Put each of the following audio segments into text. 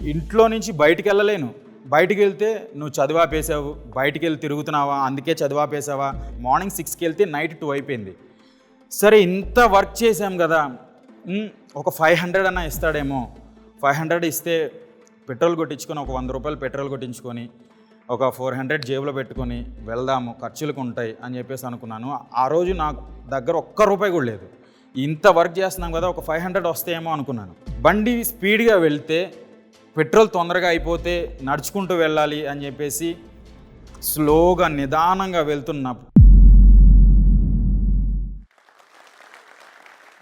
ఇంట్లో నుంచి బయటికి వెళ్ళలేను. బయటికి వెళ్తే నువ్వు చదివాపేసావు బయటికి వెళ్ళి తిరుగుతున్నావా అందుకే చదివాపేసావా మార్నింగ్ సిక్స్కి వెళ్తే నైట్ టూ అయిపోయింది. సరే ఇంత వర్క్ చేసాం కదా. ఒక ఫైవ్ హండ్రెడ్ అన్న ఇస్తాడేమో. ఫైవ్ హండ్రెడ్ ఇస్తే పెట్రోల్ కొట్టించుకొని ఒక వంద రూపాయలు పెట్రోల్ కొట్టించుకొని ఒక ఫోర్ హండ్రెడ్ జేబులో పెట్టుకొని వెళ్దాము ఖర్చులకు ఉంటాయి అని చెప్పేసి అనుకున్నాను. ఆ రోజు నాకు దగ్గర ఒక్క రూపాయి కూడా లేదు. ఇంత వర్క్ చేస్తున్నాం కదా ఒక ఫైవ్ హండ్రెడ్ వస్తాయేమో అనుకున్నాను. బండి స్పీడ్గా వెళ్తే పెట్రోల్ తొందరగా అయిపోతే నడుచుకుంటూ వెళ్ళాలి అని చెప్పేసి స్లోగా నిదానంగా వెళ్తున్నా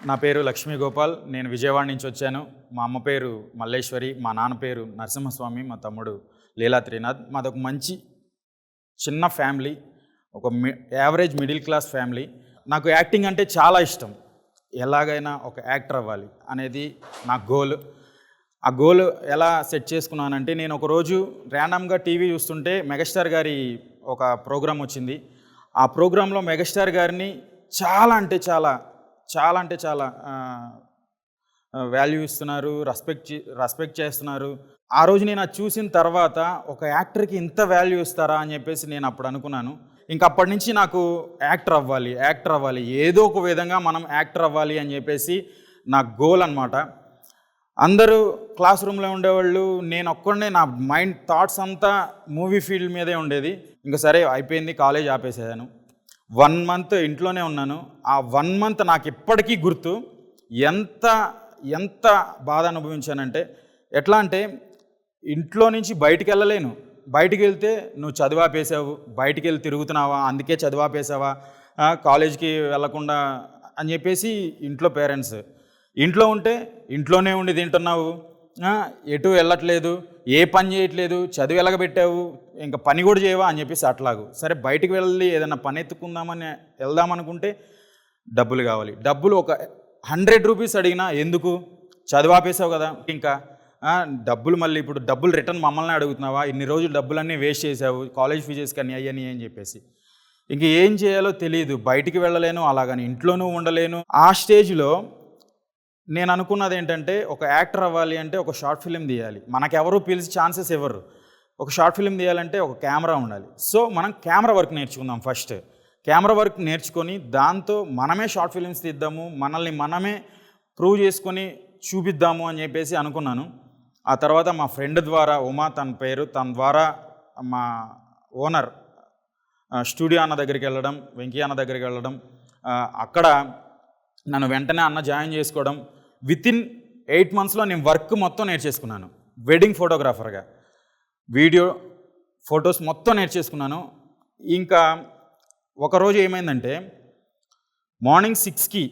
నా పేరు లక్ష్మీ గోపాల్. నేను విజయవాడ నుంచి వచ్చాను. మా అమ్మ పేరు మల్లేశ్వరి మా నాన్న పేరు నరసింహస్వామి మా తమ్ముడు లీలా త్రినాథ్. మాదొక మంచి చిన్న ఫ్యామిలీ ఒక మి యావరేజ్ మిడిల్ క్లాస్ ఫ్యామిలీ. నాకు యాక్టింగ్ అంటే చాలా ఇష్టం. ఎలాగైనా ఒక యాక్టర్ అవ్వాలి అనేది నా గోల్. ఆ గోల్ ఎలా సెట్ చేసుకున్నానంటే నేను ఒకరోజు ర్యాండమ్గా టీవీ చూస్తుంటే మెగాస్టార్ గారి ఒక ప్రోగ్రాం వచ్చింది. ఆ ప్రోగ్రాంలో మెగాస్టార్ గారిని చాలా అంటే చాలా చాలా అంటే చాలా వాల్యూ ఇస్తున్నారు రెస్పెక్ట్ రెస్పెక్ట్ చేస్తున్నారు. ఆ రోజు నేను అది చూసిన తర్వాత ఒక యాక్టర్కి ఇంత వాల్యూ ఇస్తారా అని చెప్పేసి నేను అప్పుడు అనుకున్నాను. ఇంకా అప్పటి నుంచి నాకు యాక్టర్ అవ్వాలి యాక్టర్ అవ్వాలి ఏదో ఒక విధంగా మనం యాక్టర్ అవ్వాలి అని చెప్పేసి నా గోల్ అనమాట అందరూ క్లాస్ రూమ్లో ఉండేవాళ్ళు నేను ఒక్కడనే నా మైండ్ థాట్స్ అంతా మూవీ ఫీల్డ్ మీదే ఉండేది. ఇంకా సరే అయిపోయింది కాలేజ్ ఆపేసేదాను వన్ మంత్ ఇంట్లోనే ఉన్నాను. ఆ వన్ మంత్ నాకు ఇప్పటికీ గుర్తు. ఎంత ఎంత బాధ అనుభవించానంటే ఎట్లా అంటే ఇంట్లో నుంచి బయటికి వెళ్ళలేను. బయటికి వెళ్తే నువ్వు చదివాపేసావు బయటికి వెళ్ళి తిరుగుతున్నావా? అందుకే చదివాపేసావా ఆ, కాలేజ్కి వెళ్ళకుండా అని చెప్పేసి ఇంట్లో పేరెంట్స్ ఇంట్లో ఉంటే ఇంట్లోనే ఉండి తింటున్నావు. ఎటు వెళ్ళట్లేదు ఏ పని చేయట్లేదు చదివి వెళ్ళగబెట్టావు ఇంకా పని కూడా చేయవా అని చెప్పేసి అట్లాగు. సరే బయటికి వెళ్ళి ఏదైనా పని ఎత్తుకుందామని వెళ్దామనుకుంటే డబ్బులు కావాలి. డబ్బులు ఒక హండ్రెడ్ రూపీస్ అడిగినా ఎందుకు? చదివాపేసావు కదా. ఇంకా డబ్బులు మళ్ళీ ఇప్పుడు డబ్బులు రిటర్న్ మమ్మల్ని అడుగుతున్నావా? ఇన్ని రోజులు డబ్బులన్నీ వేస్ట్ చేసావు కాలేజ్ ఫీజెస్ కానీ అయ్యని అని చెప్పేసి. ఇంక ఏం చేయాలో తెలియదు బయటికి వెళ్ళలేను అలాగని ఇంట్లోనూ ఉండలేను. ఆ స్టేజ్లో నేను అనుకున్నది ఏంటంటే ఒక యాక్టర్ అవ్వాలి అంటే ఒక షార్ట్ ఫిలిం తీయాలి. మనకెవరు పిలిచి ఛాన్సెస్ ఇవ్వరు ఒక షార్ట్ ఫిలిం తీయాలంటే ఒక కెమెరా ఉండాలి. సో మనం కెమెరా వర్క్ నేర్చుకుందాం ఫస్ట్. కెమెరా వర్క్ నేర్చుకొని దాంతో మనమే షార్ట్ ఫిలిమ్స్ తీద్దాము మనల్ని మనమే ప్రూవ్ చేసుకొని చూపిద్దాము అని చెప్పేసి అనుకున్నాను. ఆ తర్వాత మా ఫ్రెండ్ ద్వారా ఉమా తన పేరు తన ద్వారా మా ఓనర్ స్టూడియో అన్న దగ్గరికి వెళ్ళడం వెంకయ్య అన్న దగ్గరికి వెళ్ళడం అక్కడ నన్ను వెంటనే అన్న జాయిన్ చేసుకోవడం విత్ ఇన్ ఎయిట్ మంత్స్లో నేను వర్క్ మొత్తం నేర్చేసుకున్నాను. వెడ్డింగ్ ఫోటోగ్రాఫర్గా వీడియో ఫొటోస్ మొత్తం నేర్చేసుకున్నాను. ఇంకా ఒకరోజు ఏమైందంటే మార్నింగ్ సిక్స్కి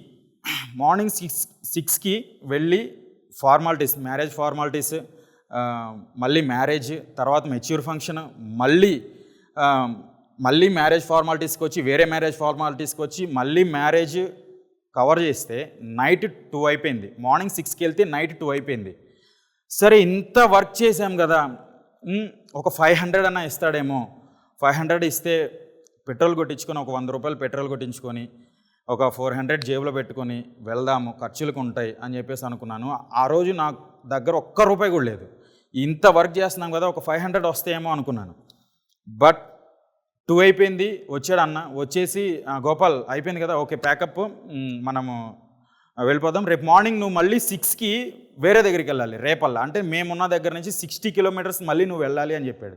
మార్నింగ్ సిక్స్ సిక్స్కి వెళ్ళి ఫార్మాలిటీస్ మ్యారేజ్ ఫార్మాలిటీస్ మళ్ళీ మ్యారేజ్ తర్వాత మెచ్యూర్ ఫంక్షన్ మళ్ళీ మళ్ళీ మ్యారేజ్ ఫార్మాలిటీస్కి వచ్చి వేరే మ్యారేజ్ ఫార్మాలిటీస్కి వచ్చి మళ్ళీ మ్యారేజ్ కవర్ చేస్తే నైట్ టూ అయిపోయింది. మార్నింగ్ సిక్స్కి వెళ్తే నైట్ టూ అయిపోయింది. సరే ఇంత వర్క్ చేసాం కదా. ఒక ఫైవ్ హండ్రెడ్ అన్న ఇస్తాడేమో. ఫైవ్ హండ్రెడ్ ఇస్తే పెట్రోల్ కొట్టించుకొని ఒక వంద రూపాయలు పెట్రోల్ కొట్టించుకొని ఒక ఫోర్ హండ్రెడ్ జేబులో పెట్టుకొని వెళ్దాము ఖర్చులకు ఉంటాయి అని చెప్పేసి అనుకున్నాను. ఆ రోజు నాకు దగ్గర ఒక్క రూపాయి కూడా లేదు. ఇంత వర్క్ చేస్తున్నాం కదా ఒక ఫైవ్ హండ్రెడ్ వస్తాయేమో అనుకున్నాను. బట్ టూ అయిపోయింది వచ్చాడు అన్న. వచ్చేసి గోపాల్ అయిపోయింది కదా ఓకే ప్యాకప్. మనము వెళ్ళిపోదాం. రేపు మార్నింగ్ నువ్వు మళ్ళీ సిక్స్కి వేరే దగ్గరికి వెళ్ళాలి రేపల్లా. అంటే మేమున్న దగ్గర నుంచి సిక్స్టీ కిలోమీటర్స్ మళ్ళీ నువ్వు వెళ్ళాలి అని చెప్పాడు.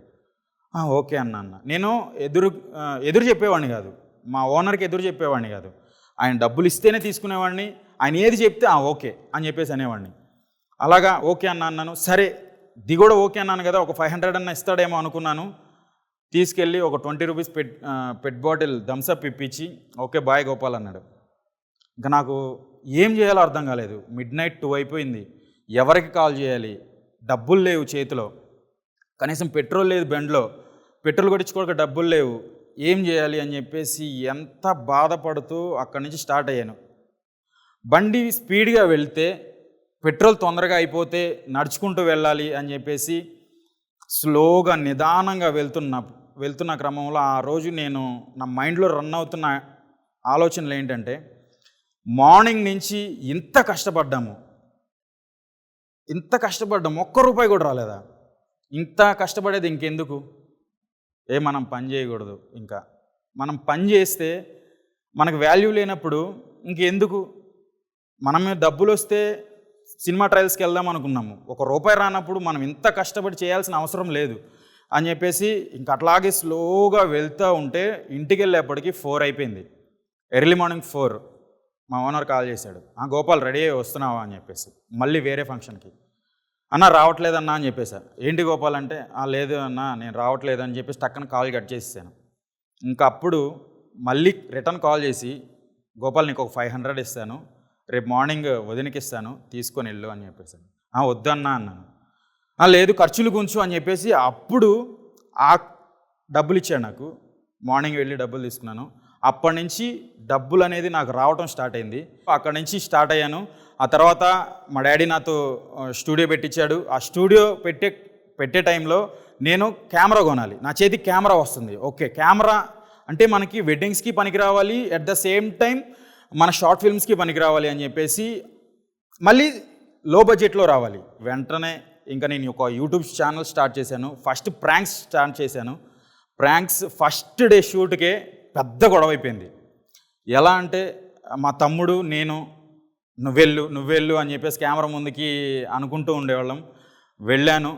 ఓకే అన్న అన్న. నేను ఎదురు ఎదురు చెప్పేవాడిని కాదు. మా ఓనర్కి ఎదురు చెప్పేవాడిని కాదు. ఆయన డబ్బులు ఇస్తేనే తీసుకునేవాడిని ఆయన ఏది చెప్తే "ఆ, ఓకే అని చెప్పేసి అనేవాడిని. అలాగా ఓకే అన్న అన్నాను. సరే దిగుడు ఓకే అన్నాను కదా ఒక ఫైవ్ హండ్రెడ్ అన్న ఇస్తాడేమో అనుకున్నాను. తీసుకెళ్ళి ఒక twenty rupees pet pet bottle Thums Up ఇప్పించి ఓకే బాయ్ గోపాల్ అన్నాడు. ఇంకా నాకు ఏం చేయాలో అర్థం కాలేదు. మిడ్ నైట్ టూ అయిపోయింది. ఎవరికి కాల్ చేయాలి? డబ్బులు లేవు చేతిలో. కనీసం పెట్రోల్ లేదు బెండ్లో. పెట్రోల్ కొట్టించుకోక డబ్బులు లేవు. ఏం చేయాలి అని చెప్పేసి ఎంత బాధపడుతూ అక్కడి నుంచి స్టార్ట్ అయ్యాను. బండి స్పీడ్గా వెళ్తే పెట్రోల్ తొందరగా అయిపోతే నడుచుకుంటూ వెళ్ళాలి అని చెప్పేసి స్లోగా నిదానంగా వెళ్తున్న వెళ్తున్న క్రమంలో ఆ రోజు నేను నా మైండ్లో రన్ అవుతున్న ఆలోచనలు ఏంటంటే మార్నింగ్ నుంచి ఇంత కష్టపడ్డాము. ఇంత కష్టపడ్డాము. ఒక్క రూపాయి కూడా రాలేదా? ఇంత కష్టపడేది ఇంకెందుకు? ఏ మనం పని చేయకూడదు ఇంకా. మనం పని చేస్తే మనకు వాల్యూ లేనప్పుడు ఇంకెందుకు? మనం డబ్బులు వస్తే సినిమా ట్రయల్స్కి వెళ్దాం అనుకున్నాము. ఒక రూపాయి రానప్పుడు మనం ఇంత కష్టపడి చేయాల్సిన అవసరం లేదు. అని చెప్పేసి ఇంక అట్లాగే స్లోగా వెళ్తూ ఉంటే ఇంటికి వెళ్ళేప్పటికి ఫోర్ అయిపోయింది. Early morning four. మా ఓనర్ కాల్ చేశాడు. ఆ గోపాల్ రెడీ అయ్యి వస్తున్నావా? అని చెప్పేసి. మళ్ళీ వేరే ఫంక్షన్కి. అన్న రావట్లేదన్నా? అని చెప్పేసా. ఏంటి గోపాల్? అంటే "ఆ, లేదు అన్న నేను రావట్లేదు అని చెప్పేసి టక్కన కాల్ కట్ చేసేసాను. ఇంకా అప్పుడు మళ్ళీ రిటర్న్ కాల్ చేసి గోపాల్ నీకు ఒక ఫైవ్ హండ్రెడ్ ఇస్తాను. రేపు మార్నింగ్ వదినకిస్తాను తీసుకొని వెళ్ళు అని చెప్పేసి "ఆ, వద్దన్నా అన్నాను. "ఆ, లేదు ఖర్చులు గుంచు అని చెప్పేసి అప్పుడు ఆ డబ్బులు ఇచ్చాడు నాకు. మార్నింగ్ వెళ్ళి డబ్బులు తీసుకున్నాను. అప్పటి నుంచి డబ్బులు అనేది నాకు రావటం స్టార్ట్ అయింది. అక్కడి నుంచి స్టార్ట్ అయ్యాను. ఆ తర్వాత మా డాడీ నాతో స్టూడియో పెట్టించాడు. ఆ స్టూడియో పెట్టే పెట్టే టైంలో నేను కెమెరా కొనాలి. నా చేతికి కెమెరా వస్తుంది. ఓకే కెమెరా అంటే మనకి వెడ్డింగ్స్కి పనికి రావాలి అట్ ద సేమ్ టైం మన షార్ట్ ఫిల్మ్స్కి పనికి రావాలి అని చెప్పేసి మళ్ళీ లో బడ్జెట్లో రావాలి. వెంటనే ఇంకా నేను ఒక యూట్యూబ్ ఛానల్ స్టార్ట్ చేశాను. ఫస్ట్ ప్రాంక్స్ స్టార్ట్ చేశాను. ప్రాంక్స్ ఫస్ట్ డే షూట్కే పెద్ద గొడవ అయిపోయింది. ఎలా అంటే మా తమ్ముడు నేను నువ్వెళ్ళు నువ్వెళ్ళు అని చెప్పేసి కెమెరా ముందుకి అనుకుంటూ ఉండేవాళ్ళం. వెళ్ళాను.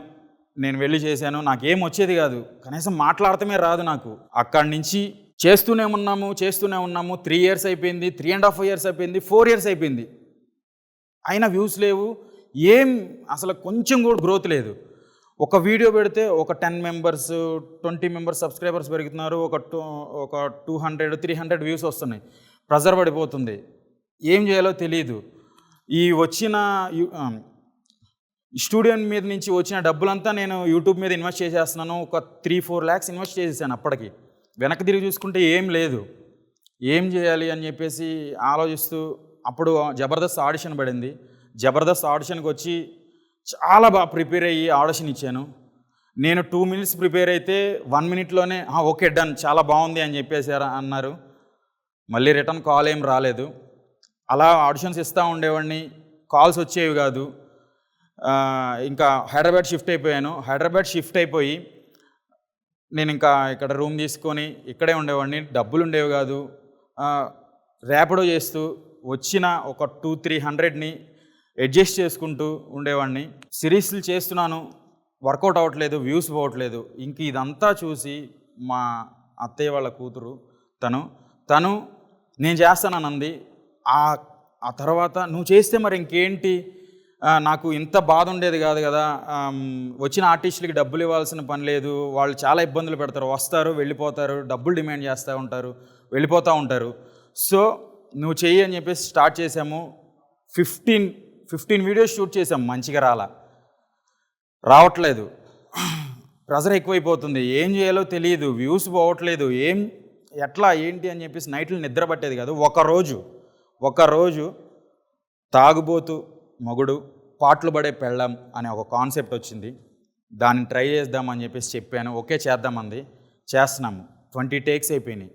నేను వెళ్ళి చేశాను. నాకేం వచ్చేది కాదు. కనీసం మాట్లాడటమే రాదు నాకు. అక్కడి నుంచి చేస్తూనే ఉన్నాము చేస్తూనే ఉన్నాము. త్రీ ఇయర్స్ అయిపోయింది త్రీ అండ్ హాఫ్ ఇయర్స్ అయిపోయింది ఫోర్ ఇయర్స్ అయిపోయింది. అయినా వ్యూస్ లేవు ఏం అసలు కొంచెం కూడా గ్రోత్ లేదు. ఒక వీడియో పెడితే ఒక ten members twenty members subscribers పెరుగుతున్నారు ఒక టూ ఒక two hundred three hundred views వస్తున్నాయి. ప్రెజర్ పడిపోతుంది. ఏం చేయాలో తెలియదు ఈ వచ్చిన స్టూడియో మీద నుంచి వచ్చిన డబ్బులంతా నేను యూట్యూబ్ మీద ఇన్వెస్ట్ చేసేస్తున్నాను. ఒక త్రీ ఫోర్ ల్యాక్స్ ఇన్వెస్ట్ చేసేసాను అప్పటికి. వెనక్కి తిరిగి చూసుకుంటే ఏం లేదు. ఏం చేయాలి అని చెప్పేసి ఆలోచిస్తూ అప్పుడు జబర్దస్త్ ఆడిషన్ పడింది. జబర్దస్త్ ఆడిషన్కి వచ్చి చాలా బాగా ప్రిపేర్ అయ్యి ఆడిషన్ ఇచ్చాను. నేను టూ మినిట్స్ ప్రిపేర్ అయితే వన్ మినిట్లోనే ఓకే డన్ చాలా బాగుంది అని చెప్పేసారు అన్నారు. మళ్ళీ రిటర్న్ కాల్ ఏం రాలేదు. అలా ఆడిషన్స్ ఇస్తూ ఉండేవాడిని. కాల్స్ వచ్చేవి కాదు. ఇంకా హైదరాబాద్ షిఫ్ట్ అయిపోయాను. హైదరాబాద్ షిఫ్ట్ అయిపోయి నేను ఇంకా ఇక్కడ రూమ్ తీసుకొని ఇక్కడే ఉండేవాడిని. డబ్బులు ఉండేవి కాదు. ర్యాపిడో చేస్తూ వచ్చిన ఒక టూ త్రీ హండ్రెడ్ని అడ్జస్ట్ చేసుకుంటూ ఉండేవాడిని. సిరీస్లు చేస్తున్నాను. వర్కౌట్ అవ్వట్లేదు వ్యూస్ పోవట్లేదు. ఇంక ఇదంతా చూసి మా అత్తయ్య వాళ్ళ కూతురు తను తను నేను చేస్తానని అంది. ఆ తర్వాత నువ్వు చేస్తే మరి ఇంకేంటి? నాకు ఇంత బాధ ఉండేది కాదు కదా. వచ్చిన ఆర్టిస్టులకి డబ్బులు ఇవ్వాల్సిన పని లేదు. వాళ్ళు చాలా ఇబ్బందులు పెడతారు. వస్తారు వెళ్ళిపోతారు డబ్బులు డిమాండ్ చేస్తూ ఉంటారు వెళ్ళిపోతూ ఉంటారు. సో నువ్వు చెయ్యి అని చెప్పేసి స్టార్ట్ చేసాము ఫిఫ్టీన్ ఫిఫ్టీన్ వీడియోస్ షూట్ చేసాం మంచిగా రాలా. రావట్లేదు. ప్రెజర్ ఎక్కువైపోతుంది. ఏం చేయాలో తెలియదు. వ్యూస్ పోవట్లేదు. ఏం ఎట్లా ఏంటి అని చెప్పేసి నైట్లు నిద్ర పట్టేది కాదు. ఒకరోజు ఒకరోజు తాగుబోతు మొగుడు పాటలు పడే పెళ్ళం అనే ఒక కాన్సెప్ట్ వచ్చింది. దాన్ని ట్రై చేద్దామని చెప్పేసి చెప్పాను. ఓకే చేద్దామంది. చేస్తున్నాము. ట్వంటీ టేక్స్ అయిపోయినాయి.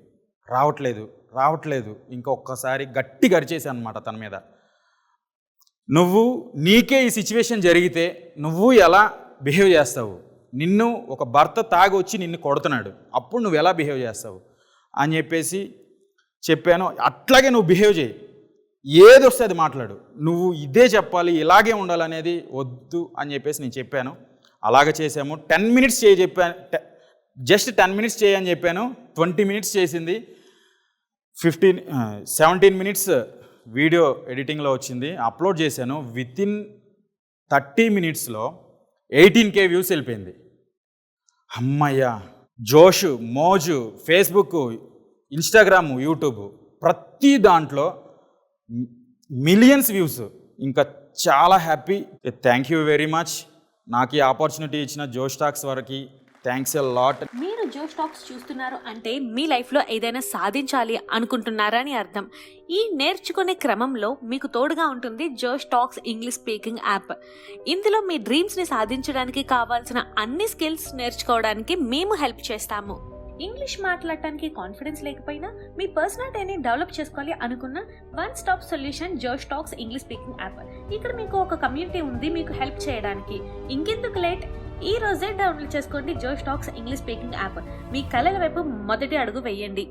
రావట్లేదు రావట్లేదు. ఇంకొకసారి గట్టి గరిచేసాను అనమాట తన మీద. నువ్వు నీకే ఈ సిచ్యువేషన్ జరిగితే నువ్వు ఎలా బిహేవ్ చేస్తావు? నిన్ను ఒక భర్త తాగి వచ్చి నిన్ను కొడుతున్నాడు. అప్పుడు నువ్వు ఎలా బిహేవ్ చేస్తావు? అని చెప్పేసి చెప్పాను. అట్లాగే నువ్వు బిహేవ్ చేయి. ఏది వస్తే అది మాట్లాడు. నువ్వు ఇదే చెప్పాలి ఇలాగే ఉండాలనేది వద్దు అని చెప్పేసి నేను చెప్పాను. అలాగే చేసాము టెన్ మినిట్స్ చేయి చెప్పాను జస్ట్ టెన్ మినిట్స్ చేయి అని చెప్పాను. ట్వంటీ మినిట్స్ చేసింది. ఫిఫ్టీన్ సెవెంటీన్ మినిట్స్ వీడియో ఎడిటింగ్లో వచ్చింది. అప్లోడ్ చేశాను. విత్ ఇన్ థర్టీ మినిట్స్లో ఎయిటీన్ కే వ్యూస్ వెళ్ళిపోయింది. అమ్మయ్య! జోష్ మోజు ఫేస్బుక్ ఇన్స్టాగ్రాము యూట్యూబ్ ప్రతి దాంట్లో మిలియన్స్ వ్యూస్ ఇంకా చాలా happy thank you very much నాకు ఈ ఆపర్చునిటీ ఇచ్చిన జోష్ టాక్స్ వరకు థ్యాంక్స్ ఎ లాట్ మీరు జో స్టాక్స్ చూస్తున్నారు అంటే మీ లైఫ్లో ఏదైనా సాధించాలి అనుకుంటున్నారని అర్థం. ఈ నేర్చుకునే క్రమంలో మీకు తోడుగా ఉంటుంది Josh Talks English speaking app ఇందులో మీ డ్రీమ్స్ని సాధించడానికి కావాల్సిన అన్ని స్కిల్స్ నేర్చుకోవడానికి మేము హెల్ప్ చేస్తాము. ఇంగ్లీష్ మాట్లాడటానికి కాన్ఫిడెన్స్ లేకపోయినా మీ పర్సనాలిటీని డెవలప్ చేసుకోవాలి అనుకున్న one stop solution Josh Talks English speaking app ఇక్కడ మీకు ఒక కమ్యూనిటీ ఉంది మీకు హెల్ప్ చేయడానికి. ఇంకెందుకు లేట్ ఈ రోజే డౌన్లోడ్ చేసుకోండి Josh Talks English speaking app మీ కళల వైపు మొదటి అడుగు వేయండి.